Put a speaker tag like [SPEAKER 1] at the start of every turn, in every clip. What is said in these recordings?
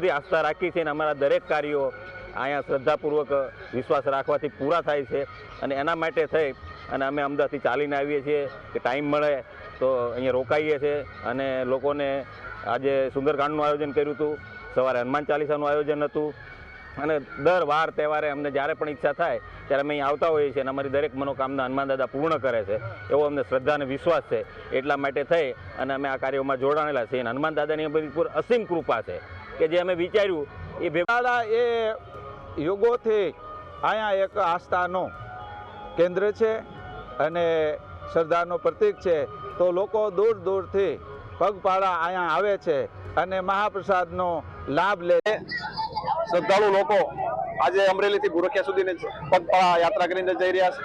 [SPEAKER 1] બધી આસ્થા રાખી છે અને અમારા દરેક કાર્યો અહીંયા શ્રદ્ધાપૂર્વક વિશ્વાસ રાખવાથી પૂરા થાય છે અને એના માટે થઈ અને અમે અમદાવાદથી ચાલીને આવીએ છીએ કે ટાઈમ મળે તો અહીંયા રોકાઈએ છીએ અને લોકોને આજે સુંદરકાંડનું આયોજન કર્યું હતું, સવારે હનુમાન ચાલીસાનું આયોજન હતું અને દર વાર તહેવારે અમને જ્યારે પણ ઈચ્છા થાય ત્યારે અમે અહીં આવતા હોઈએ છીએ અને અમારી દરેક મનોકામના હનુમાન દાદા પૂર્ણ કરે છે, એવો અમને શ્રદ્ધા અને વિશ્વાસ છે. એટલા માટે થઈ અને અમે આ કાર્યોમાં જોડાણેલા છીએ અને હનુમાન દાદાની બધી અસીમ કૃપા છે. કે જે અમે વિચાર્યું એ
[SPEAKER 2] ભેવાડા એ યુગોથી અહીંયા એક આસ્થાનો કેન્દ્ર છે અને શ્રદ્ધાનું પ્રતીક છે. તો લોકો દૂર દૂરથી પગપાળા અહીંયા આવે છે અને મહાપ્રસાદનો લાભ લે
[SPEAKER 3] શ્રદ્ધાળુ લોકો આજે અમરેલીથી ભૂરખિયા સુધીની પગપાળા યાત્રા કરીને જઈ રહ્યા છે.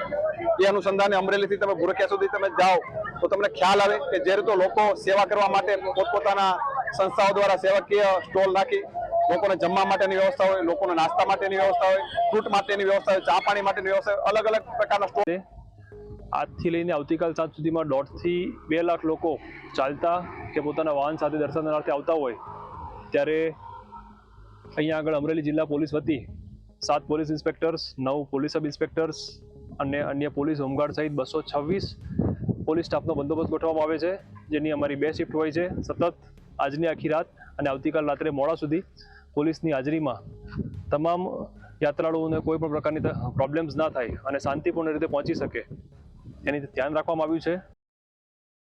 [SPEAKER 3] એ અનુસંધાને અમરેલીથી તમે ભૂરખિયા સુધી તમે જાઓ તો તમને ખ્યાલ આવે કે જે રીતે લોકો સેવા કરવા માટે પોતપોતાના સંસ્થાઓ દ્વારા સેવાકીય સ્ટોલ નાખી, લોકોને જમવા માટેની વ્યવસ્થા હોય, લોકોને નાસ્તા માટેની વ્યવસ્થા હોય, ફ્રૂટ માટેની વ્યવસ્થા હોય, ચા પાણી માટેની વ્યવસ્થા હોય, અલગ અલગ પ્રકારના સ્ટોલ
[SPEAKER 4] આજથી લઈને આવતીકાલ સાંજ સુધીમાં દોઢથી બે લાખ લોકો ચાલતા કે પોતાના વાહન સાથે દર્શનાર્થે આવતા હોય. ત્યારે અહીંયા આગળ અમરેલી જિલ્લા પોલીસ વતી સાત પોલીસ ઇન્સ્પેક્ટર્સ, નવ પોલીસ સબ ઇન્સ્પેક્ટર્સ અને અન્ય પોલીસ હોમગાર્ડ સહિત બસો છવ્વીસ પોલીસ સ્ટાફનો બંદોબસ્ત ગોઠવવામાં આવે છે, જેની અમારી બે શિફ્ટ હોય છે. સતત આજની આખી રાત અને આવતીકાલ રાત્રે મોડા સુધી પોલીસની હાજરીમાં તમામ યાત્રાળુઓને કોઈ પણ પ્રકારની પ્રોબ્લેમ્સ ના થાય અને શાંતિપૂર્ણ રીતે પહોંચી શકે, એની ધ્યાન રાખવામાં આવ્યું છે.